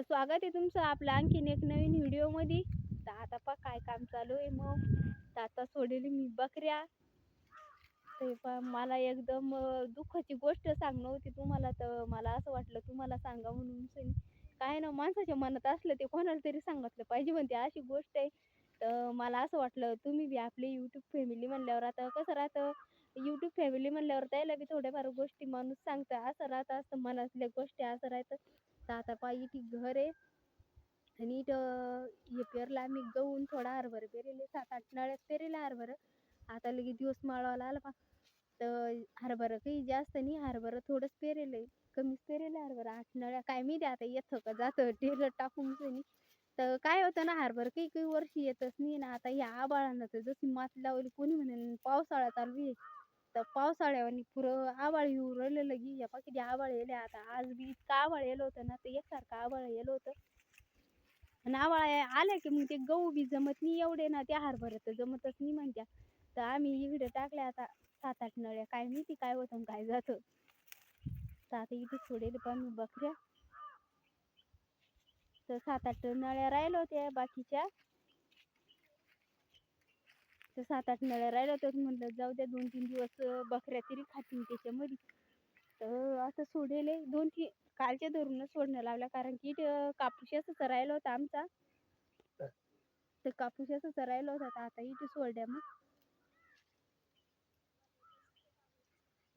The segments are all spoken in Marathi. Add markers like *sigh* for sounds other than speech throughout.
तर स्वागत आहे तुमचं आपलं आणखीन एक नवीन व्हिडिओमध्ये. तर आता पा काय काम चालू आहे मग. तर आता सोडलेली मी बकऱ्या. ते पा मला एकदम दुःखाची गोष्ट सांगणं होती तुम्हाला. तर मला असं वाटलं तुम्हाला सांगा म्हणून काय ना माणसाच्या मनात असलं ते कोणाला तरी सांगितलं पाहिजे म्हणते अशी गोष्ट आहे. तर मला असं वाटलं तुम्ही बी आपली यूट्यूब फॅमिली म्हणल्यावर आता कसं राहतं? यूट्यूब फॅमिली म्हणल्यावर त्याला बी थोड्याफार गोष्टी माणूस सांगतं असं राहतं असतं मनातल्या गोष्टी असं राहतं. आता पायी ती घर आहे. आणि इथं हे पेरला आम्ही गहून थोडा हरभर पेरेले सात आठ नळ्यात पेरेले हरभर. आता लगे दिवस माळवाला आला पा तर हरभरा काही जास्त नाही हरभरा थोडंच पेरेलं. आहे कमीच पेरेलं हरभर. हरभरा आठ नळ्या काय मी द्या आता येतं का जातं? टेलर टाकून नाही तर काय होतं ना हरभर काही काही वर्षी येतच नाही ना. आता ह्या आबाळानं तर जशी मात लावली कोणी म्हणेन पावसाळा चालू आहे. तर पावसाळ्यावानी पुरं आबाळ येऊ राहिलं लगी या किती आवाळ येले आता आज बी इतकं आवाळ येलं होतं ना ते एकसारखं आवाळ येलं होतं. आणि आवाळ आलं की मग ते गहू बी जमत नाही एवढे ना ते हरभऱ्यात तर जमतच नाही म्हणत्या. तर आम्ही इकडे टाकल्या आता सात आठ नळ्या काय माहिती काय होतं काय जातं. तर आता इथे सोडेल पण मी बकऱ्या. तर सात आठ नळ्या राहिल्या होत्या बाकीच्या. तर सात आठ नळ्या राहिल्या तर म्हणलं जाऊ द्या दोन तीन दिवस बकऱ्या तरी खातील त्याच्यामध्ये. तर आता सोडेल दोन तीन कालच्या धरूनच सोडणं लावल्या कारण की कापूस असं राहिला होता आमचा. तर कापूस असं राहिला होता. तर आता इथे सोडल्या मग.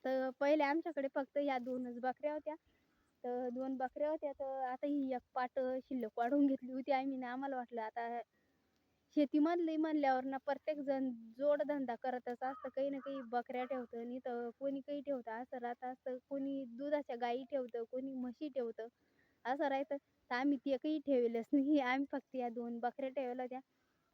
तर पहिले आमच्याकडे फक्त या दोनच बकऱ्या होत्या. तर दोन बकऱ्या होत्या. तर आता ही एक पाट शिल्लक वाढवून घेतली होती. आम्ही ना आम्हाला वाटलं आता शेतीमधली म्हणल्यावर ना प्रत्येक जण जोडधंदा करतच असतं. काही ना काही बकऱ्या ठेवतं नि तर कोणी काही ठेवतं असं राहत असतं. कोणी दुधाच्या गायी ठेवतं कोणी म्हशी ठेवतं असं राहतं. तर आम्ही ते काही ठेवलंच नाही. आम्ही फक्त या दोन बकऱ्या ठेवल्या होत्या.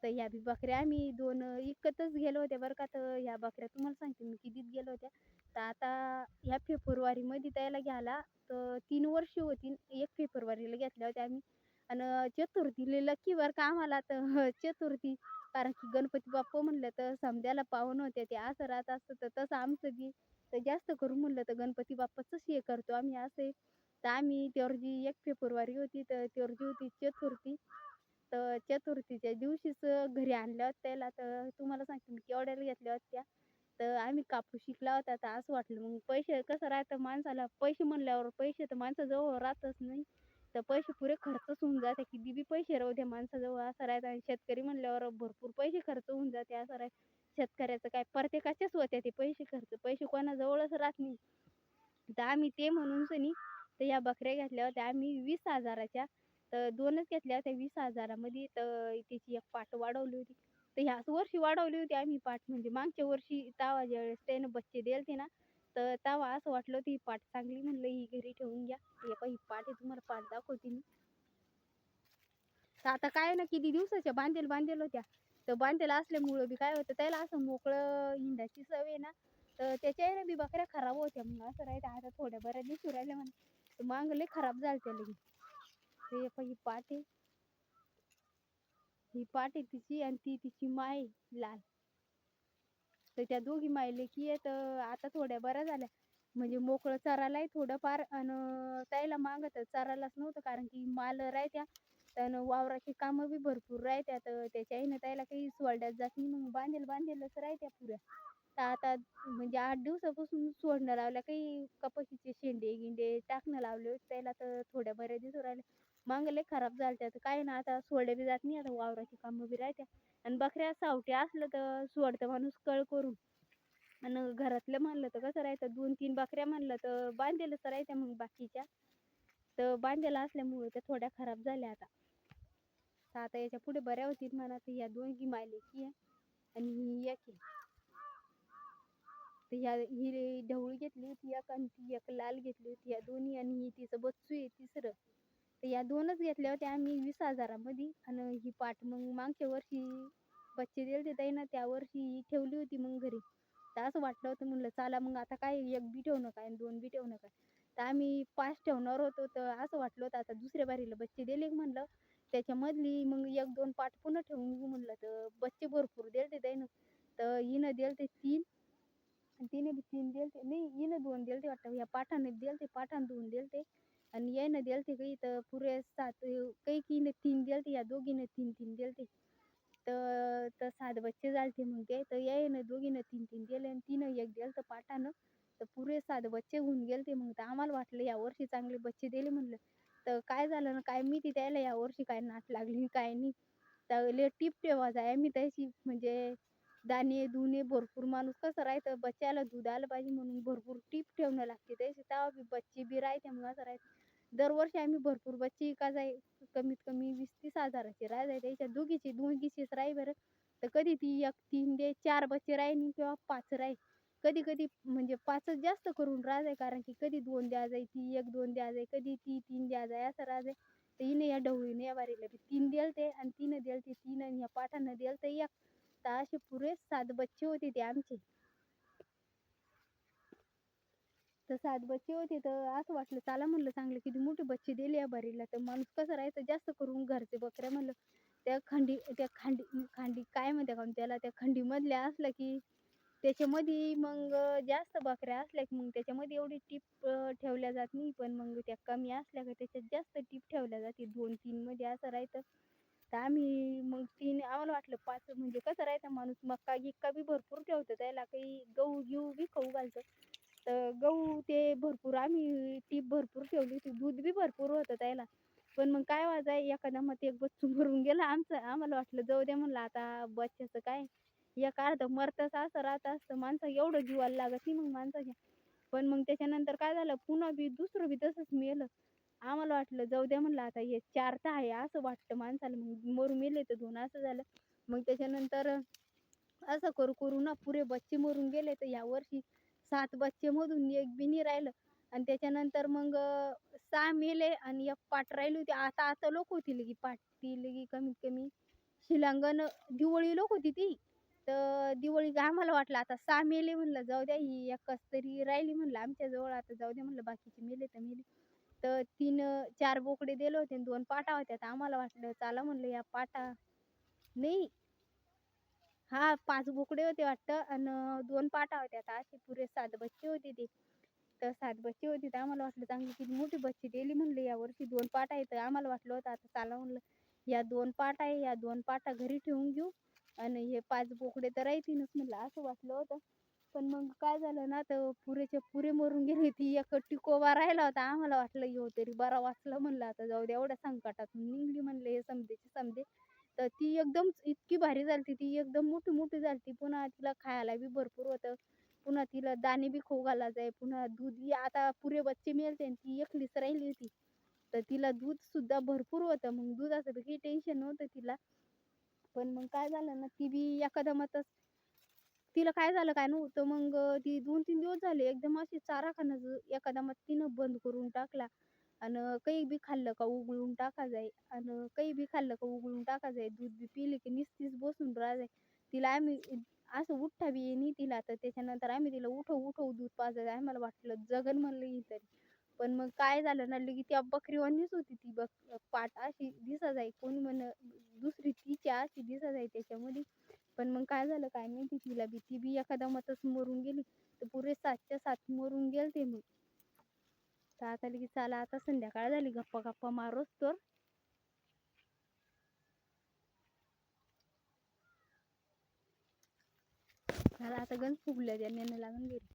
तर ह्या बी बकऱ्या आम्ही दोन इकतच गेलो होत्या बरं का. तर ह्या बकऱ्या तुम्हाला सांगते मी कितीत गेलो होत्या. तर आता ह्या फेब्रुवारीमध्ये त्याला घ्यायला तर तीन वर्ष होती एक फेब्रुवारीला घेतल्या होत्या आम्ही. आणि चतुर्थीला लकी बरं का आम्हाला तर *laughs* चतुर्थी. कारण की गणपती बाप्पा म्हणलं तर समद्याला पाहुणं होते ते असं राहत असतं तर तसं आमचं बी. तर जास्त करून म्हणलं तर गणपती बाप्पाचंच हे करतो आम्ही असे. तर आम्ही तेवढी एक फेब्रुवारी होती तर तेवढी होती चतुर्थी. तर चतुर्थीच्या दिवशीच घरी आणल्या होत्या त्याला. तर तुम्हाला सांगते मी केवढ्याला घेतल्या होत्या. तर आम्ही कापूस शिकला होता तर असं वाटलं. मग पैसे कसं राहतं माणसाला? पैसे म्हणल्यावर पैसे तर माणसाजवळ राहतच नाही. तर पैसे पुरे खर्चच होऊन जाते किती बी पैसे राहू द्या माणसाजवळ असं राहत. आणि शेतकरी म्हणल्यावर भरपूर पैसे खर्च होऊन जाते असं राहत. शेतकऱ्याचं काय प्रत्येकाचेच होते ते पैसे खर्च. पैसे कोणाजवळच राहत नाही. तर आम्ही ते म्हणून सनी तर या बकऱ्या घेतल्या होत्या आम्ही वीस हजाराच्या. तर दोनच घेतल्या होत्या वीस हजारामध्ये. तर त्याची एक पाट वाढवली होती. तर ह्याच वर्षी वाढवली होती आम्ही पाट. म्हणजे मागच्या वर्षी तावा ज्यावेळेस त्यानं बच्चे दिलते ना तर तेव्हा असं वाटलं होतं ही पाट चांगली म्हणलं ही घरी ठेवून घ्या. हे पण ही पाट आहे तुम्हाला पाट दाखवते मी. तर आता काय ना किती दिवसाच्या बांधेल बांधेल होत्या. तर बांधेल असल्यामुळं बी काय होतं त्याला असं मोकळं हिंडाची सवय ना. तर त्याच्या बी बकऱ्या खराब होत्या मग असं राहतं आता थोड्या बऱ्या दिसू राहिल्या म्हणून तर मांग लय खराब झालं त्याला हे पण ही पाट आहे. ही पाट आहे तिची आणि ती तिची माय लाल. तर त्या दोघी मायले की आहेत आता थोड्या बऱ्या झाल्या. म्हणजे मोकळं चरायलाही थोडंफार आणि त्याला मागत चरायलाच नव्हतं कारण की माल राहत्या. तर वावराची कामं बी भरपूर राहत्या. तर त्याच्याही ना त्याला काही सोडल्यात जात नाही. मग बांधेल बांधेलच राहत्या पुऱ्या. तर आता म्हणजे आठ दिवसापासून सोडणं लावल्या. काही कपाशीचे शेंडे गिंडे टाकणं लावले होते. त्याला तर थोड्या बऱ्या दिवस राहिल्या. मांगले खराब झाल्या तर काय ना आता सोडल्या बी जात नाही. आता वावराची कामं बी राहत्या. आणि बकऱ्या सावट्या असलं तर सोडतं माणूस कळ करून. आणि घरातलं म्हणलं तर कसं राहतं दोन तीन बकऱ्या म्हणलं तर बांधेलच राहत्या मग बाकीच्या. तर बांधलेलं असल्यामुळं त्या थोड्या खराब झाल्या आता. तर आता याच्यापुढे बऱ्या होतील म्हणा तर ह्या दोन मायले की आहे आणि ही एक तर ह्या ही ढवळी घेतली होती एक आणि ती एक लाल घेतली होती या दोन्ही आणि ही तिचं बच्चू आहे तिसरं. या दोनच घेतल्या होत्या आम्ही वीस हजारामध्ये आणि ही पाट मग मागच्या वर्षी बच्चे दिले ते ना त्या वर्षी ठेवली होती मग घरी. तर असं वाटलं होतं म्हणलं चला मग आता काय एक बी ठेवू नका आणि दोन बी ठेवू नका. तर आम्ही पाच ठेवणार होतो तर असं वाटलं होतं आता दुसऱ्या बारीला बच्चे दिले म्हणलं. त्याच्यामधली मग एक दोन पाट पुन्हा ठेवून घेऊ म्हणलं तर बच्चे भरपूर दिले त्यानं तर हिनं दिले ते तीन. आणि तिने बी तीन दिले ते नाही हिनं दोन दिले ते वाटतं. ह्या पाठाने दिले ते पाठाने दोन दिले ते. आणि यायनं दिलते काही तर पुरे सात काही कीनं तीन दिलते या दोघीनं तीन तीन दिलते तर तर सात बच्चे झालते मग ते. तर यायनं दोघीनं तीन तीन दिले आणि तिनं एक दिलं तर पाठानं. तर पुरे सात बच्चे होऊन गेलते मग. तर आम्हाला वाटलं या वर्षी चांगले बच्चे दिले म्हणलं. तर काय झालं ना काय माहिती त्याला या वर्षी काय नाट लागली काय नाही. तर ले टीप ठेवा जाय मी त्याची म्हणजे दाणे दुणे भरपूर माणूस कसं राहतं बच्च्याला दूध आलं पाहिजे म्हणून भरपूर टीप ठेवणं लागते. त्याची तेव्हा बी बच्चे बी राहते मग असं राहते. दरवर्षी आम्ही भरपूर बच्चे का जाय कमीत कमी वीस तीस हजाराचे जाय त्याच्या दोघीची दोघीचीच राही बरं. तर कधी ती एक तीन दे चार बच्चे राहीन किंवा पाच राही. कधी कधी म्हणजे पाचच जास्त करून राहायचे कारण की कधी दोन द्या जाय ती एक दोन द्या जाय कधी ती तीन द्या जाय असं राहायचे तर हिने या ढवळीने या वारीला बी तीन दिलते आणि तिनं दिलते तीन आणि या पाठानं दिलतं एक. तर असे पुरे सात बच्चे होते ते आमचे. तर सात बच्चे होते तर असं वाटलं चला म्हणलं चांगलं किती मोठे बच्चे दिले या बारीला. तर माणूस कसं राहायचं जास्त करून घरचे बकऱ्या म्हणलं त्या खंडी त्या खांडी खांडी काय म्हणते का त्याला त्या खंडीमधल्या असलं की त्याच्यामध्ये मग जास्त बकऱ्या असल्या की मग त्याच्यामध्ये एवढी टीप ठेवल्या जात नाही पण मग त्या कमी असल्या का त्याच्यात जास्त टीप ठेवल्या जाते दोन तीनमध्ये असं राहतं तर आम्ही मग तीन आम्हाला वाटलं पाच म्हणजे कसं राहायचं माणूस मक्का गिक्का बी भरपूर ठेवतो त्याला काही गहू घेऊ बी खाऊ घालतं तर गहू ते भरपूर आम्ही टीप भरपूर ठेवली होती. दूध बी भरपूर होतं त्याला. पण मग काय वाजाय एखादा मग एक बच्चू मरून गेला आमचं. आम्हाला वाटलं जाऊ दे म्हणलं आता बच्च्याचं काय? एक अर्ध मरतच असं राहत असतं. माणसं एवढं जीवाला लागत नाही मग माणसाच्या पण मग त्याच्यानंतर काय झालं पुन्हा बी दुसरं बी तसंच मेलं. आम्हाला वाटलं जाऊ द्या म्हणलं आता हे चार तर आहे असं वाटतं माणसाला. मग मरून मेले तर दोन असं झालं. मग त्याच्यानंतर असं करू करू ना पुरे बच्चे मरून गेले तर या वर्षी सात बच्चे मधून एक बिनी राहिलं. आणि त्याच्यानंतर मग सहा मेले आणि एक पाट राहिली होती. आता आता लोक होती लगी पाट. ती लगी कमीत कमी शिलांगण दिवाळी लोक होती ती. तर दिवाळी आम्हाला वाटलं आता सहा मेले म्हणलं जाऊ द्या ही एकच तरी राहिली म्हणलं आमच्याजवळ आता जाऊ द्या म्हणलं बाकीचे मेले तर मेले. तर तीन चार बोकडे दिले होते आणि दोन पाटा होत्या. तर आम्हाला वाटलं चला म्हणलं या पाटा नाही. हा पाच बोकडे होते वाटतं आणि दोन पाटा होत्या आता. असे पुरे सात बच्चे होते ते. तर सात बच्चे होते तर आम्हाला वाटलं चांगली किती मोठी बच्ची दिली म्हणलं यावर्षी दोन पाट आहे तर आम्हाला वाटलं होतं आता चाला म्हणलं या दोन पाट आहे या दोन पाटा घरी ठेवून घेऊ. आणि हे पाच बोकडे तर राहतीलच म्हणलं असं वाटलं होतं. पण मग काय झालं ना तर पुरेच्या पुरे मरून गेले ती एक टिकोबा राहिला होता. आम्हाला वाटलं येऊ तरी बरा वाचलं म्हणलं आता. जाऊ दे एवढ्या संकटातून निघली म्हणलं हे समजेचे समजे. तर ती एकदम इतकी भारी झालती ती एकदम मोठी मोठी झालती. पुन्हा तिला खायला बी भरपूर होतं. पुन्हा तिला दाणे बी खाऊ घाला जाय पुन्हा दूध बी आता पुरे बच्चे मिळते आणि ती एकलीच राहिली होती. तर तिला दूध सुद्धा भरपूर होतं. मग दुधाचं बी काही टेन्शन नव्हतं तिला. पण मग काय झालं ना ती बी एखादा तिला काय झालं काय नव्हतं. मग ती दोन तीन दिवस झाले एकदम अशी चारा खाणं एखादा मग तिनं बंद करून टाकला. आणि काही बी खाल्लं का उघळून टाका जाय. आणि काही बी खाल्लं का उघळून टाका जाय. दूध बी पिले की निस्तीच बसून राहायचं तिला आम्ही असं उठता बी येईन तिला. तर त्याच्यानंतर आम्ही तिला उठव उठव दूध पाजायचं आम्हाला वाटलं जगन म्हणलं ही तरी. पण मग काय झालं ना लगी त्या बकरीवानीच होती ती बक पाट अशी दिसा जाई कोणी म्हण दुसरी तिच्या अशी दिसा जाई त्याच्यामध्ये. पण मग काय झालं काय माहिती तिला बी. ती बी एखादा मतच मरून गेली. तर पुरे सातच्या सात मरून गेल ते मग. तर आता की चला आता संध्याकाळ झाली गप्पा गप्पा मारोच तर. चला आता गण फुगल्या त्या नेणं लागून गेली.